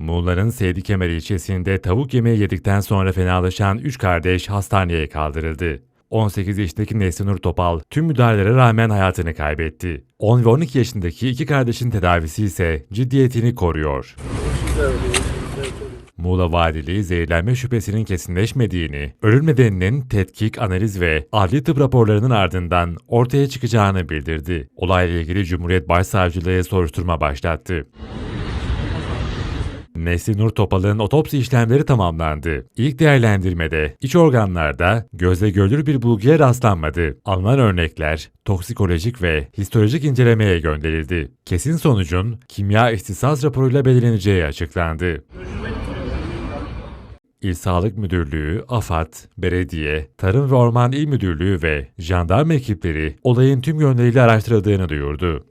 Muğla'nın Seydi Kemer ilçesinde tavuk yemeği yedikten sonra fenalaşan 3 kardeş hastaneye kaldırıldı. 18 yaşındaki Nesrinur Topal tüm müdahalelere rağmen hayatını kaybetti. 10 ve 12 yaşındaki iki kardeşin tedavisi ise ciddiyetini koruyor. Muğla Valiliği zehirlenme şüphesinin kesinleşmediğini, ölüm nedeninin tetkik, analiz ve adli tıp raporlarının ardından ortaya çıkacağını bildirdi. Olayla ilgili Cumhuriyet Başsavcılığı soruşturma başlattı. Nesli Nur Topal'ın otopsi işlemleri tamamlandı. İlk değerlendirmede iç organlarda gözle görülür bir bulguya rastlanmadı. Alınan örnekler toksikolojik ve histolojik incelemeye gönderildi. Kesin sonucun kimya ihtisas raporuyla belirleneceği açıklandı. İl Sağlık Müdürlüğü, AFAD, Belediye, Tarım ve Orman İl Müdürlüğü ve jandarma ekipleri olayın tüm yönleriyle araştırıldığını duyurdu.